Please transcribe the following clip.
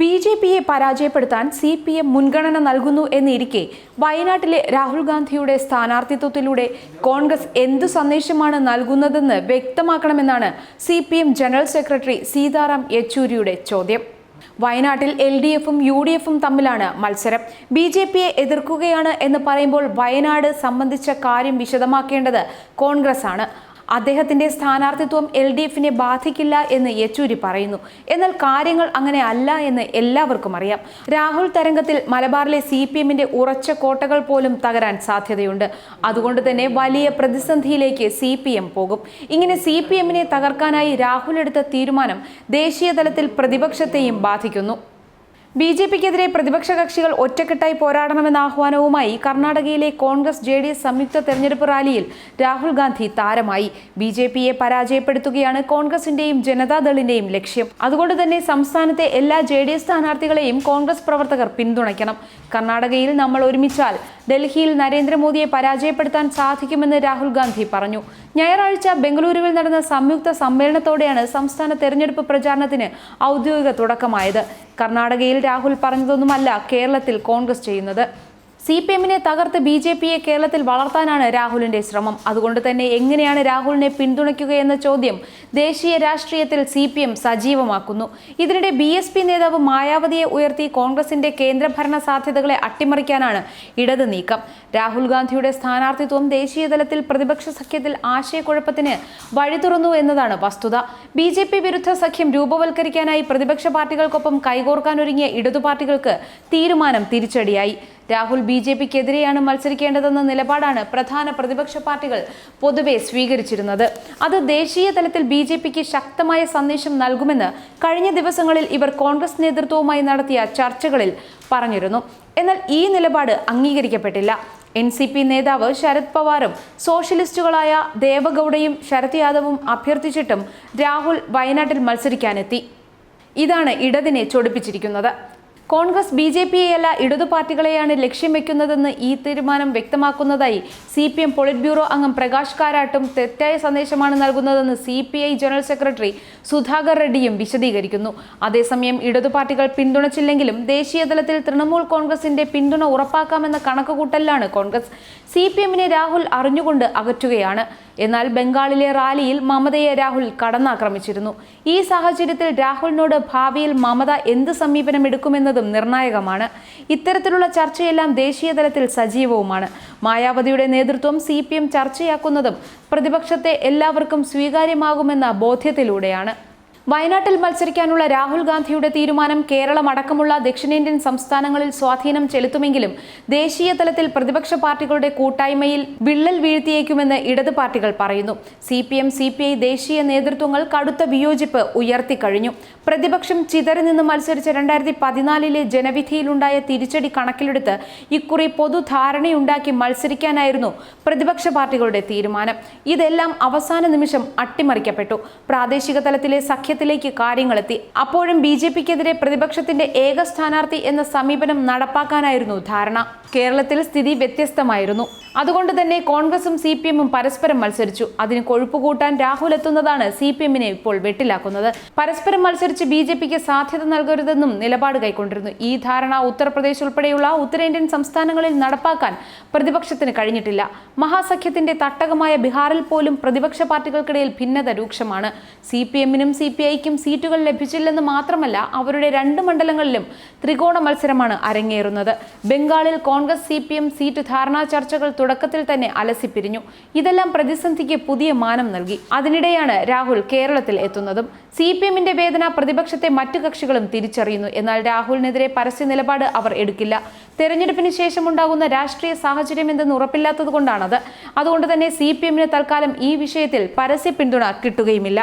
B J പിയെ പരാജയപ്പെടുത്താൻ C P M മുൻഗണന നൽകുന്നു എന്നിരിക്കെ വയനാട്ടിലെ രാഹുൽ ഗാന്ധിയുടെ സ്ഥാനാർത്ഥിത്വത്തിലൂടെ കോൺഗ്രസ് എന്തു സന്ദേശമാണ് നൽകുന്നതെന്ന് വ്യക്തമാക്കണമെന്നാണ് C P M general secretary Sitaram യെച്ചൂരിയുടെ ചോദ്യം. വയനാട്ടിൽ എൽ ഡി എഫും യു ഡി എഫും തമ്മിലാണ് മത്സരം. ബി ജെ പിയെ എതിർക്കുകയാണ് എന്ന് പറയുമ്പോൾ വയനാട് സംബന്ധിച്ച കാര്യം വിശദമാക്കേണ്ടത് കോൺഗ്രസ് ആണ്. അദ്ദേഹത്തിന്റെ സ്ഥാനാർത്ഥിത്വം എൽ ഡി എഫിനെ ബാധിക്കില്ല എന്ന് യെച്ചൂരി പറയുന്നു. എന്നാൽ കാര്യങ്ങൾ അങ്ങനെ അല്ല എന്ന് എല്ലാവർക്കും അറിയാം. രാഹുൽ തരംഗത്തിൽ മലബാറിലെ സി പി എമ്മിന്റെ ഉറച്ച കോട്ടകൾ പോലും തകരാൻ സാധ്യതയുണ്ട്. അതുകൊണ്ട് തന്നെ വലിയ പ്രതിസന്ധിയിലേക്ക് സി പി എം പോകും. ഇങ്ങനെ സി പി എമ്മിനെ തകർക്കാനായി രാഹുൽ എടുത്ത തീരുമാനം ദേശീയ തലത്തിൽ പ്രതിപക്ഷത്തെയും ബാധിക്കുന്നു. ബി ജെ പിക്കെതിരെ പ്രതിപക്ഷ കക്ഷികൾ ഒറ്റക്കെട്ടായി പോരാടണമെന്ന ആഹ്വാനവുമായി കർണാടകയിലെ കോൺഗ്രസ് ജെ ഡി എസ് സംയുക്ത തെരഞ്ഞെടുപ്പ് റാലിയിൽ രാഹുൽ ഗാന്ധി താരമായി. ബി ജെ പിയെ പരാജയപ്പെടുത്തുകയാണ് കോൺഗ്രസിന്റെയും ജനതാദളിന്റെയും ലക്ഷ്യം. അതുകൊണ്ട് തന്നെ സംസ്ഥാനത്തെ എല്ലാ ജെ ഡി എസ് സ്ഥാനാർത്ഥികളെയും കോൺഗ്രസ് പ്രവർത്തകർ പിന്തുണയ്ക്കണം. കർണാടകയിൽ നമ്മൾ ഒരുമിച്ചാൽ ഡൽഹിയിൽ നരേന്ദ്രമോദിയെ പരാജയപ്പെടുത്താൻ സാധിക്കുമെന്ന് രാഹുൽ ഗാന്ധി പറഞ്ഞു. ഞായറാഴ്ച ബംഗളൂരുവിൽ നടന്ന സംയുക്ത സമ്മേളനത്തോടെയാണ് സംസ്ഥാന തെരഞ്ഞെടുപ്പ് പ്രചാരണത്തിന് ഔദ്യോഗിക തുടക്കമായത്. കർണാടകയിൽ രാഹുൽ പറഞ്ഞതൊന്നുമല്ല കേരളത്തിൽ കോൺഗ്രസ് ചെയ്യുന്നത്. സി പി എമ്മിനെ തകർത്ത് ബി ജെ പിയെ കേരളത്തിൽ വളർത്താനാണ് രാഹുലിന്റെ ശ്രമം. അതുകൊണ്ട് തന്നെ എങ്ങനെയാണ് രാഹുലിനെ പിന്തുണയ്ക്കുകയെന്ന ചോദ്യം ദേശീയ രാഷ്ട്രീയത്തിൽ സി പി എം സജീവമാക്കുന്നു. ഇതിനിടെ ബി എസ് പി നേതാവ് മായാവതിയെ ഉയർത്തി കോൺഗ്രസിന്റെ കേന്ദ്രഭരണ സാധ്യതകളെ അട്ടിമറിക്കാനാണ് ഇടത് നീക്കം. രാഹുൽ ഗാന്ധിയുടെ സ്ഥാനാർത്ഥിത്വം ദേശീയതലത്തിൽ പ്രതിപക്ഷ സഖ്യത്തിൽ ആശയക്കുഴപ്പത്തിന് വഴി തുറന്നു എന്നതാണ് വസ്തുത. ബി ജെ പി വിരുദ്ധ സഖ്യം രൂപവൽക്കരിക്കാനായി പ്രതിപക്ഷ പാർട്ടികൾക്കൊപ്പം കൈകോർക്കാനൊരുങ്ങിയ ഇടതു പാർട്ടികൾക്ക് തീരുമാനം തിരിച്ചടിയായി. രാഹുൽ ബി ജെ പിക്കെതിരെയാണ് മത്സരിക്കേണ്ടതെന്ന നിലപാടാണ് പ്രധാന പ്രതിപക്ഷ പാർട്ടികൾ പൊതുവെ സ്വീകരിച്ചിരുന്നത്. അത് ദേശീയ തലത്തിൽ ബി ജെ പിക്ക് ശക്തമായ സന്ദേശം നൽകുമെന്ന് കഴിഞ്ഞ ദിവസങ്ങളിൽ ഇവർ കോൺഗ്രസ് നേതൃത്വവുമായി നടത്തിയ ചർച്ചകളിൽ പറഞ്ഞിരുന്നു. എന്നാൽ ഈ നിലപാട് അംഗീകരിക്കപ്പെട്ടില്ല. എൻ സി പി നേതാവ് ശരത് പവാറും സോഷ്യലിസ്റ്റുകളായ ദേവഗൌഡയും ശരത് യാദവും അഭ്യർത്ഥിച്ചിട്ടും രാഹുൽ വയനാട്ടിൽ മത്സരിക്കാനെത്തി. ഇതാണ് ഇടതിനെ ചൊടിപ്പിച്ചിരിക്കുന്നത്. കോൺഗ്രസ് ബി ജെ പിയെയല്ല ഇടതു പാർട്ടികളെയാണ് ലക്ഷ്യം വെക്കുന്നതെന്ന് ഈ തീരുമാനം വ്യക്തമാക്കുന്നതായി C P M polit bureau അംഗം പ്രകാശ് കാരാട്ടും തെറ്റായ സന്ദേശമാണ് നൽകുന്നതെന്ന് C P I general secretary Sudhakar റെഡ്ഡിയും വിശദീകരിക്കുന്നു. അതേസമയം ഇടതു പാർട്ടികൾ പിന്തുണച്ചില്ലെങ്കിലും ദേശീയതലത്തിൽ തൃണമൂൽ കോൺഗ്രസിന്റെ പിന്തുണ ഉറപ്പാക്കാമെന്ന കണക്കുകൂട്ടലിലാണ് കോൺഗ്രസ് സി പി എമ്മിനെ രാഹുൽ അറിഞ്ഞുകൊണ്ട് അകറ്റുകയാണ്. എന്നാൽ ബംഗാളിലെ റാലിയിൽ മമതയെ രാഹുൽ കടന്നാക്രമിച്ചിരുന്നു. ഈ സാഹചര്യത്തിൽ രാഹുലിനോട് ഭാവിയിൽ മമത എന്ത് സമീപനം എടുക്കുമെന്നതും നിർണായകമാണ്. ഇത്തരത്തിലുള്ള ചർച്ചയെല്ലാം ദേശീയതലത്തിൽ സജീവവുമാണ്. മായാവതിയുടെ നേതൃത്വം സി ചർച്ചയാക്കുന്നതും പ്രതിപക്ഷത്തെ എല്ലാവർക്കും സ്വീകാര്യമാകുമെന്ന ബോധ്യത്തിലൂടെയാണ്. വയനാട്ടിൽ മത്സരിക്കാനുള്ള രാഹുൽ ഗാന്ധിയുടെ തീരുമാനം കേരളം അടക്കമുള്ള ദക്ഷിണേന്ത്യൻ സംസ്ഥാനങ്ങളിൽ സ്വാധീനം ചെലുത്തുമെങ്കിലും ദേശീയ തലത്തിൽ പ്രതിപക്ഷ പാർട്ടികളുടെ കൂട്ടായ്മയിൽ വിള്ളൽ വീഴ്ത്തിയേക്കുമെന്ന് ഇടത് പാർട്ടികൾ പറയുന്നു. C P M C P I ദേശീയ നേതൃത്വങ്ങൾ കടുത്ത വിയോജിപ്പ് ഉയർത്തിക്കഴിഞ്ഞു. പ്രതിപക്ഷം ചിതറി നിന്ന് മത്സരിച്ച രണ്ടായിരത്തി പതിനാലിലെ ജനവിധിയിലുണ്ടായ തിരിച്ചടി കണക്കിലെടുത്ത് ഇക്കുറി പൊതുധാരണയുണ്ടാക്കി മത്സരിക്കാനായിരുന്നു പ്രതിപക്ഷ പാർട്ടികളുടെ തീരുമാനം. ഇതെല്ലാം അവസാന നിമിഷം അട്ടിമറിക്കപ്പെട്ടു. പ്രാദേശിക തലത്തിലെ സഖ്യത്തിലേക്ക് കാര്യങ്ങളെത്തി. അപ്പോഴും ബി ജെ പിക്കെതിരെ പ്രതിപക്ഷത്തിന്റെ ഏക സ്ഥാനാർത്ഥി എന്ന സമീപനം നടപ്പാക്കാനായിരുന്നു ധാരണ. കേരളത്തിൽ സ്ഥിതി വ്യത്യസ്തമായിരുന്നു. അതുകൊണ്ട് തന്നെ കോൺഗ്രസും സി പി എമ്മും പരസ്പരം മത്സരിച്ചു. അതിന് കൊഴുപ്പ് കൂട്ടാൻ രാഹുൽ എത്തുന്നതാണ് സി പി എമ്മിനെ ഇപ്പോൾ വെട്ടിലാക്കുന്നത്. പരസ്പരം മത്സരിച്ച് ബി ജെ പിക്ക് സാധ്യത നൽകരുതെന്നും നിലപാട് കൈക്കൊണ്ടിരുന്നു. ഈ ധാരണ ഉത്തർപ്രദേശ് ഉൾപ്പെടെയുള്ള ഉത്തരേന്ത്യൻ സംസ്ഥാനങ്ങളിൽ നടപ്പാക്കാൻ പ്രതിപക്ഷത്തിന് കഴിഞ്ഞിട്ടില്ല. മഹാസഖ്യത്തിന്റെ തട്ടകമായ ബീഹാറിൽ പോലും പ്രതിപക്ഷ പാർട്ടികൾക്കിടയിൽ ഭിന്നത രൂക്ഷമാണ്. സി പി എമ്മിനും സി പി ഐക്കും സീറ്റുകൾ ലഭിച്ചില്ലെന്ന് മാത്രമല്ല അവരുടെ രണ്ട് മണ്ഡലങ്ങളിലും ത്രികോണ മത്സരമാണ് അരങ്ങേറുന്നത്. ബംഗാളിൽ Congress C P M seat ധാരണാ ചർച്ചകൾ തുടക്കത്തിൽ തന്നെ അലസിപ്പിരിഞ്ഞു. ഇതെല്ലാം പ്രതിസന്ധിക്ക് പുതിയ മാനം നൽകി. അതിനിടെയാണ് രാഹുൽ കേരളത്തിൽ എത്തുന്നതും. സി പി എമ്മിന്റെ വേദന പ്രതിപക്ഷത്തെ മറ്റു കക്ഷികളും തിരിച്ചറിയുന്നു. എന്നാൽ രാഹുലിനെതിരെ പരസ്യ നിലപാട് അവർ എടുക്കില്ല. തെരഞ്ഞെടുപ്പിന് ശേഷമുണ്ടാകുന്ന രാഷ്ട്രീയ സാഹചര്യം എന്തെന്ന് ഉറപ്പില്ലാത്തത് കൊണ്ടാണത് അതുകൊണ്ട് തന്നെ സി പി എമ്മിന് തൽക്കാലം ഈ വിഷയത്തിൽ പരസ്യ പിന്തുണ കിട്ടുകയുമില്ല.